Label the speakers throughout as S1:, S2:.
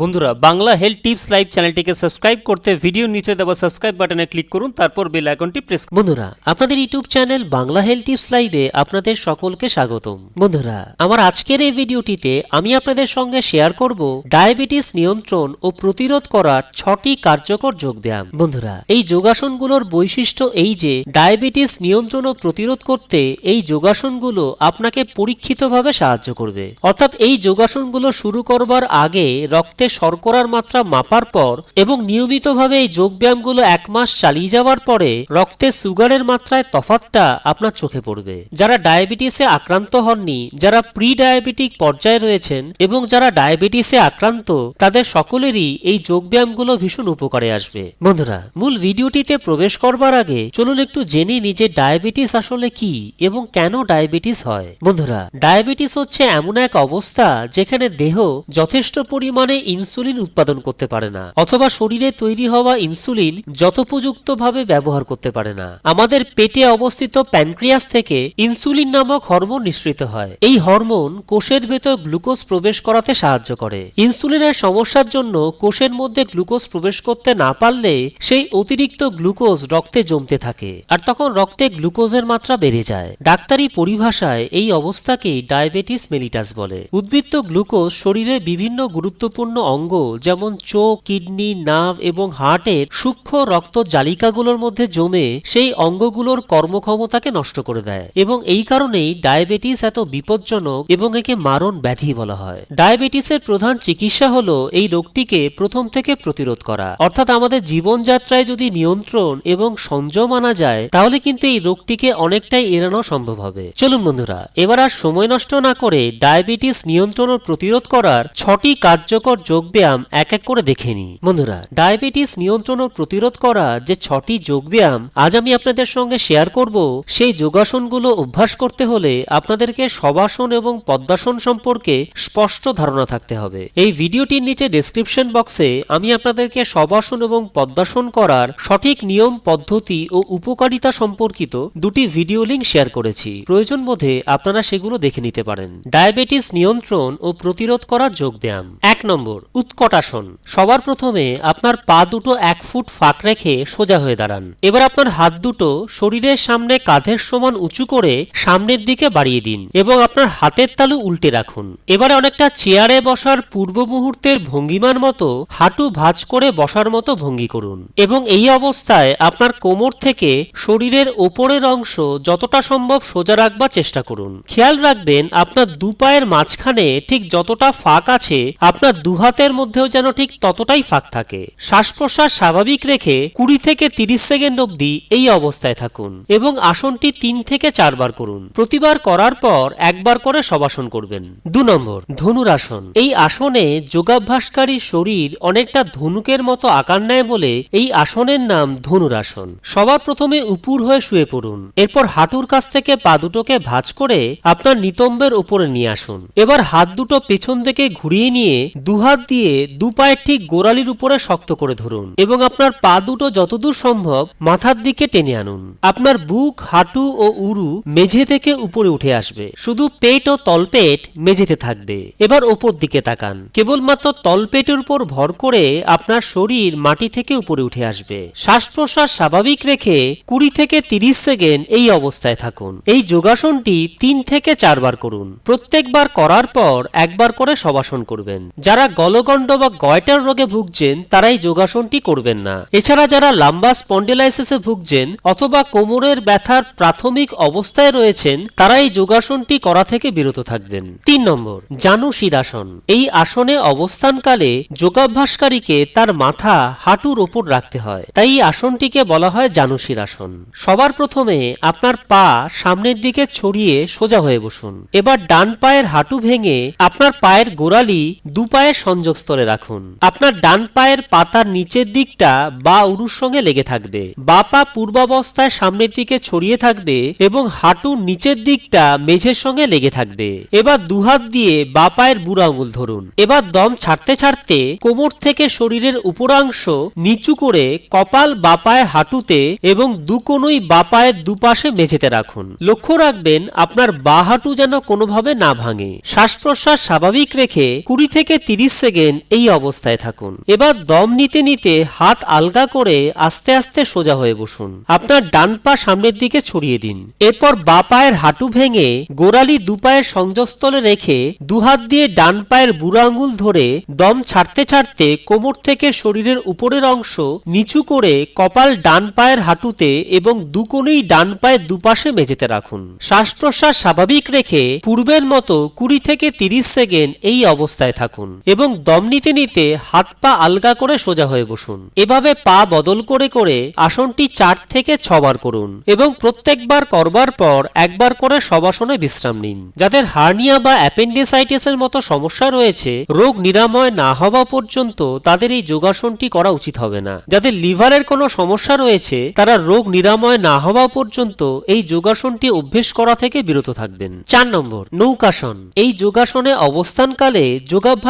S1: বন্ধুরা, Bangla health tips live চ্যানেলটিকে subscribe করতে ভিডিও নিচে দেওয়া সাবস্ক্রাইব বাটনে ক্লিক করুন, তারপর বেল আইকনটি প্রেস
S2: বন্ধুরা, আপনাদের YouTube channel Bangla health tips লাইভে আপনাদের সকলকে স্বাগতম। বন্ধুরা, আমার আজকের এই ভিডিওটিতে আমি আপনাদের সঙ্গে শেয়ার করব ডায়াবেটিস নিয়ন্ত্রণ ও প্রতিরোধ করার ছটি কার্যকর যোগব্যায়াম। বন্ধুরা, এই যোগাসনগুলোর বৈশিষ্ট্য এই যে ডায়াবেটিস নিয়ন্ত্রণ ও প্রতিরোধ করতে এই যোগাসনগুলো আপনাকে পরীক্ষিতভাবে সাহায্য করবে। অর্থাৎ এই যোগাসনগুলো শুরু করবার আগে রক্তে শর্করার মাত্রা মাপার পর এবং নিয়মিতভাবে এই যোগব্যায়ামগুলো এক মাস চালিয়ে যাওয়ার পরে রক্তে সুগারের মাত্রায় তফাতটা আপনার চোখে পড়বে। যারা ডায়াবেটিসে আক্রান্ত হননি, যারা প্রি ডায়াবেটিক পর্যায়ে রয়েছেন এবং যারা ডায়াবেটিসে আক্রান্ত, তাদের সকলেরই এই যোগব্যায়ামগুলো ভীষণ উপকারে আসবে। বন্ধুরা, মূল ভিডিওটিতে প্রবেশ করবার আগে চলুন একটু জেনে নিই যে ডায়াবেটিস আসলে কি এবং কেন ডায়াবেটিস হয়। বন্ধুরা, ডায়াবেটিস হচ্ছে এমন এক অবস্থা যেখানে দেহ যথেষ্ট পরিমাণে ইনসুলিন উৎপাদন করতে পারে না, অথবা শরীরে তৈরি হওয়া ইনসুলিন যথোপযুক্তভাবে ব্যবহার করতে পারে না। আমাদের পেটে অবস্থিত প্যানক্রিয়াস থেকে ইনসুলিন নামক হরমোন নিঃসৃত হয়। এই হরমোন কোষের ভেতর গ্লুকোজ প্রবেশ করাতে সাহায্য করে। ইনসুলিনের সমস্যার জন্য কোষের মধ্যে গ্লুকোজ প্রবেশ করতে না পারলে সেই অতিরিক্ত গ্লুকোজ রক্তে জমতে থাকে, আর তখন রক্তে গ্লুকোজের মাত্রা বেড়ে যায়। ডাক্তারি পরিভাষায় এই অবস্থাকেই ডায়াবেটিস মেলিটাস বলে। উদ্বৃত্ত গ্লুকোজ শরীরে বিভিন্ন গুরুত্বপূর্ণ অঙ্গ, যেমন চোখ, কিডনি নার্ভ এবং হার্টের সূক্ষ্ম রক্ত জালিকাগুলোর মধ্যে জমে সেই অঙ্গগুলোর কর্মক্ষমতাকে নষ্ট করে দেয় এবং এই কারণেই ডায়াবেটিস এত বিপজ্জনক এবং একে মারণ ব্যাধি বলা হয়। ডায়াবেটিসের প্রধান চিকিৎসা হলো এই রোগটিকে প্রথম থেকে প্রতিরোধ করা। অর্থাৎ আমাদের জীবনযাত্রায় যদি নিয়ন্ত্রণ এবং সংযম আনা যায়, তাহলে কিন্তু এই রোগটিকে অনেকটাই এড়ানো সম্ভব হবে। চলুন বন্ধুরা, এবার আর সময় নষ্ট না করে ডায়াবেটিস নিয়ন্ত্রণ ও প্রতিরোধ করার ছটি কার্যকর যোগব্যায়াম এক এক করে দেখে নিই। বন্ধুরা, ডায়াবেটিস নিয়ন্ত্রণ ও প্রতিরোধ করা যে ছটি যোগব্যায়াম আজ আমি আপনাদের সঙ্গে শেয়ার করব, সেই যোগাসনগুলো অভ্যাস করতে হলে আপনাদেরকে সবাসন এবং পদ্মাসন সম্পর্কে স্পষ্ট ধারণা থাকতে হবে। এই ভিডিওটির নিচে ডেসক্রিপশন বক্সে আমি আপনাদেরকে সবাসন এবং পদ্মাসন করার সঠিক নিয়ম, পদ্ধতি ও উপকারিতা সম্পর্কিত দুটি ভিডিও লিঙ্ক শেয়ার করেছি। প্রয়োজন বোধে আপনারা সেগুলো দেখে নিতে পারেন। ডায়াবেটিস নিয়ন্ত্রণ ও প্রতিরোধ করার যোগব্যায়াম এক নম্বর, উৎকটাসন। সবার প্রথমে আপনার পা দুটো এক ফুট ফাঁক রেখে সোজা হয়ে দাঁড়ান। এবার আপনার হাত দুটো শরীরের সামনে কাঁধের সমান উঁচু করে সামনের দিকে বাড়িয়ে দিন এবং আপনার হাতের তালু উল্টে রাখুন। এবারে অনেকটা চেয়ারে বসার পূর্ব মুহূর্তের ভঙ্গিমার মতো হাঁটু ভাঁজ করে বসার মতো ভঙ্গি করুন এবং এই অবস্থায় আপনার কোমর থেকে শরীরের ওপরের অংশ যতটা সম্ভব সোজা রাখবার চেষ্টা করুন। খেয়াল রাখবেন আপনার দু পায়ের মাঝখানে ঠিক যতটা ফাঁক আছে আপনার দু হাতের মধ্যেও যেন ঠিক ততটাই ফাঁক থাকে। শ্বাস প্রশ্বাস স্বাভাবিক রেখে কুড়ি থেকে তিরিশ সেকেন্ড অবধি এই অবস্থায় থাকুন এবং আসনটি তিন থেকে চারবার করুন। প্রতিবার করার পর একবার করে সবাসন করবেন। দু নম্বর, ধনুরাসন। এই আসনে যোগাভ্যাসকারী শরীর অনেকটা ধনুকের মতো আকার নেয় বলে এই আসনের নাম ধনুরাসন। সবার প্রথমে উপুর হয়ে শুয়ে পড়ুন। এরপর হাঁটুর কাছ থেকে পা দুটোকে ভাঁজ করে আপনার নিতম্বের উপরে নিয়ে আসুন। এবার হাত দুটো পেছন থেকে ঘুরিয়ে নিয়ে দুহাত দিয়ে দু পায়ের ঠিক গোড়ালির উপরে শক্ত করে ধরুন এবং আপনার পা দুটো যতদূর সম্ভব মাথার দিকে টেনে আনুন। আপনার বুক, হাঁটু ও উরু মেঝে থেকে উপরে উঠে আসবে। শুধু পেট ও তলপেট মেঝেতে থাকবে। এবার ওপর দিকে তাকান। কেবলমাত্র তলপেটের উপর ভর করে আপনার শরীর মাটি থেকে উপরে উঠে আসবে। শ্বাস প্রশ্বাস স্বাভাবিক রেখে কুড়ি থেকে তিরিশ সেকেন্ড এই অবস্থায় থাকুন। এই যোগাসনটি তিন থেকে চারবার করুন। প্রত্যেকবার করার পর একবার করে সবাসন করবেন। যারা গলগণ্ড বা গয়টার রোগে ভুগছেন তারা এই যোগাসনটি করবেন না। এছাড়া যারা লাম্বা স্পন্ডিলাইসিসে ভুগছেন অথবা কোমরের ব্যথার প্রাথমিক অবস্থায় রয়েছেন তারা এই যোগাসনটি করা থেকে বিরত থাকবেন। তিন নম্বর জানু শিরাসন এই আসনে অবস্থানকালে যোগাভ্যাসকারীকে তার মাথা হাঁটুর ওপর রাখতে হয়। তাই আসনটিকে বলা হয় জানু শিরাসন সবার প্রথমে আপনার পা সামনের দিকে ছড়িয়ে সোজা হয়ে বসুন। এবার ডান পায়ের হাঁটু ভেঙে আপনার পায়ের গোড়ালি দু পায়ের সংযোগস্থলে রাখুন। আপনার ডান পায়ের পাতার নিচের দিকটা বা উরুর সঙ্গে লেগে থাকবে। বা পা পূর্বাবস্থায় সামনের দিকে ছড়িয়ে থাকবে এবং হাঁটুর নিচের দিকটা মেঝের সঙ্গে লেগে থাকবে। এবার দুহাত দিয়ে বা পায়ের বুড়ো আঙুল ধরুন। এবার দম ছাড়তে ছাড়তে কোমর থেকে শরীরের উপরাংশ নিচু করে কপাল বা পায়ে হাঁটুতে এবং দুকোনোই বা পায়ের দুপাশে মেঝেতে রাখুন। লক্ষ্য রাখবেন, আপনার বা হাঁটু যেন কোনোভাবে না ভাঙে। শ্বাস প্রশ্বাস স্বাভাবিক রেখে কুড়ি থেকে তিরিশ সেকেন্ড সেকেন্ড এই অবস্থায় থাকুন। এবার দম নিতে নিতে হাত আলগা করে আস্তে আস্তে সোজা হয়ে বসুন। আপনার ডান পা সামনের দিকে ছড়িয়ে দিন। এরপর বা পায়ের হাঁটু ভেঙে গোড়ালি দু পায়ের সংযোগস্থলে রেখে দুহাত দিয়ে ডান পায়ের বুড়ো আঙুল ধরে দম ছাড়তে ছাড়তে কোমর থেকে শরীরের উপরের অংশ নিচু করে কপাল ডান পায়ের হাঁটুতে এবং দুকোনেই ডান পায়ের দুপাশে মেঝেতে রাখুন। শ্বাস প্রশ্বাস স্বাভাবিক রেখে পূর্বের মতো কুড়ি থেকে তিরিশ সেকেন্ড এই অবস্থায় থাকুন। এবং দম নিতে নিতে হাত পা আলগা করে সোজা হয়ে বসুন। এভাবে পা বদল করে করে আসনটি চার থেকে ছবার করুন এবং প্রত্যেকবার করবার পর একবার করে সবাসনে বিশ্রাম নিন। যাদের হার্নিয়া বা অ্যাপেন্ডিসাইটিসের মতো সমস্যা রয়েছে, রোগ নিরাময় না হওয়া পর্যন্ত তাদের এই যোগাসনটি করা উচিত হবে না। যাদের লিভারের কোনো সমস্যা রয়েছে, তারা রোগ নিরাময় না হওয়া পর্যন্ত এই যোগাসনটি অভ্যেস করা থেকে বিরত থাকবেন। চার নম্বর, নৌকাসন। এই যোগাসনে অবস্থানকালে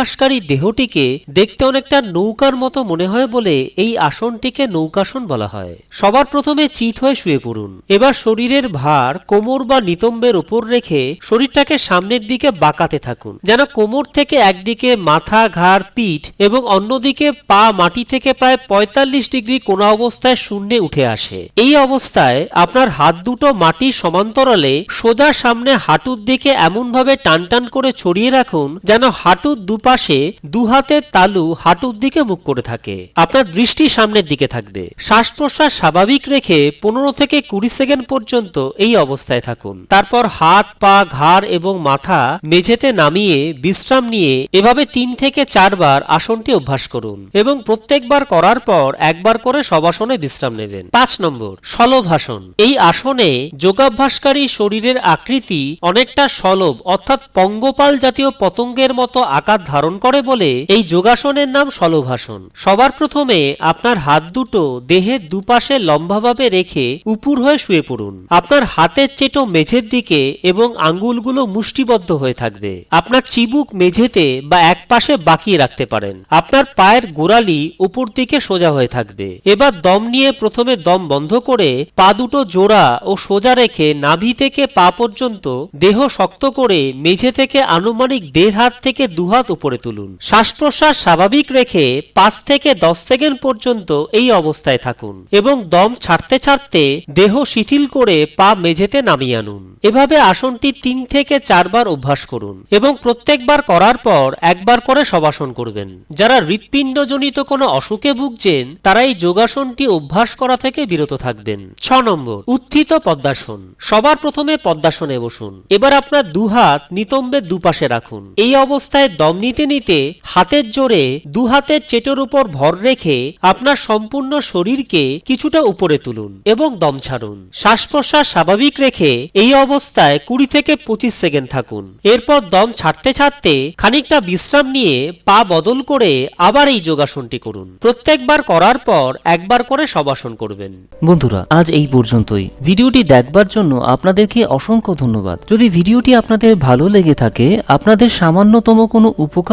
S2: যোগাভ্যাসকারী দেহটিকে দেখতে অনেকটা নৌকার মতো মনে হয় বলে এই আসনটিকে নৌকাসন বলা হয়। সবার প্রথমে চিত হয়ে শুয়ে পড়ুন। এবার শরীরের ভার কোমর বা নিতম্বের উপর রেখে শরীরটাকে সামনের দিকে বাঁকাতে থাকুন। যেন কোমর থেকে একদিকে মাথা, ঘাড়, পিঠ এবং অন্যদিকে পা মাটি থেকে প্রায় পঁয়তাল্লিশ ডিগ্রি কোন অবস্থায় শূন্যে উঠে আসে। এই অবস্থায় আপনার হাত দুটো মাটির সমান্তরালে সোজা সামনে হাঁটুর দিকে এমনভাবে টান টান করে ছড়িয়ে রাখুন যেন হাঁটুর দুপাশে দু হাতের তালু হাঁটুর দিকে মুখ করে থাকে। আপনার দৃষ্টি সামনের দিকে থাকবে। শ্বাস প্রশ্বাস স্বাভাবিক রেখে পনেরো থেকে কুড়ি সেকেন্ড পর্যন্ত এই অবস্থায় থাকুন। তারপর হাত, পা, ঘাড় এবং মাথা মেঝেতে নামিয়ে বিশ্রাম নিয়ে এভাবে তিন থেকে চারবার আসনটি অভ্যাস করুন এবং প্রত্যেকবার করার পর একবার করে সবাসনে বিশ্রাম নেবেন। পাঁচ নম্বর সলভাসন এই আসনে যোগাভ্যাসকারী শরীরের আকৃতি অনেকটা সলভ অর্থাৎ পঙ্গপাল জাতীয় পতঙ্গের মতো আকার ধারণ করে বলে, এই যোগাসনের নাম সলভাসন সবার প্রথমে আপনার হাত দুটো দেহের দুপাশে লম্বাভাবে রেখে উপুর হয়ে শুয়ে পড়ুন। আপনার হাতের চেটো মেঝের দিকে এবং আঙ্গুলগুলো মুষ্টিবদ্ধ হয়ে থাকবে। আপনার চিবুক মেঝেতে বা এক পাশে বাকিয়ে রাখতে পারেন। আপনার পায়ের গোড়ালি উপর দিকে সোজা হয়ে থাকবে। এবার দম নিয়ে প্রথমে দম বন্ধ করে পা দুটো জোড়া ও সোজা রেখে নাভি থেকে পা পর্যন্ত দেহ শক্ত করে মেঝে থেকে আনুমানিক দেড় হাত থেকে দুহাত উপরে তুলুন। শ্বাস প্রশ্বাস স্বাভাবিক রেখে পাঁচ থেকে দশ সেকেন্ড পর্যন্ত এই অবস্থায় থাকুন এবং দম ছাড়তে ছাড়তে দেহ শিথিল করে পা মেঝেতে নামিয়ে আনুন। এভাবে আসনটি তিন থেকে চারবার অভ্যাস করুন এবং প্রত্যেকবার করার পর একবার করে সবাসন করবেন। যারা হৃৎপিণ্ডজনিত কোনো অসুখে ভুগছেন, তারা এই যোগাসনটি অভ্যাস করা থেকে বিরত থাকবেন। ছ নম্বর, উত্থিত পদ্মাসন। সবার প্রথমে পদ্মাসনে বসুন। এবার আপনার দুহাত নিতম্বের দুপাশে রাখুন। এই অবস্থায় দম নিতে নিতে হাতের জোরে দু হাতের চেটোর উপর ভর রেখে আপনার সম্পূর্ণ শরীরকে কিছুটা উপরে তুলুন এবং দম ছাড়ুন। শ্বাস প্রশ্বাস স্বাভাবিক রেখে এই অবস্থায় কুড়ি থেকে পঁচিশ সেকেন্ড থাকুন। এরপর দম ছাড়তে ছাড়তে খানিকটা বিশ্রাম নিয়ে পা বদল করে আবার এই যোগাসনটি করুন। প্রত্যেকবার করার পর একবার করে সবাসন করবেন।
S3: বন্ধুরা, আজ এই পর্যন্তই। ভিডিওটি দেখবার জন্য আপনাদেরকে অসংখ্য ধন্যবাদ। যদি ভিডিওটি আপনাদের ভালো লেগে থাকে, আপনাদের সামান্যতম কোনো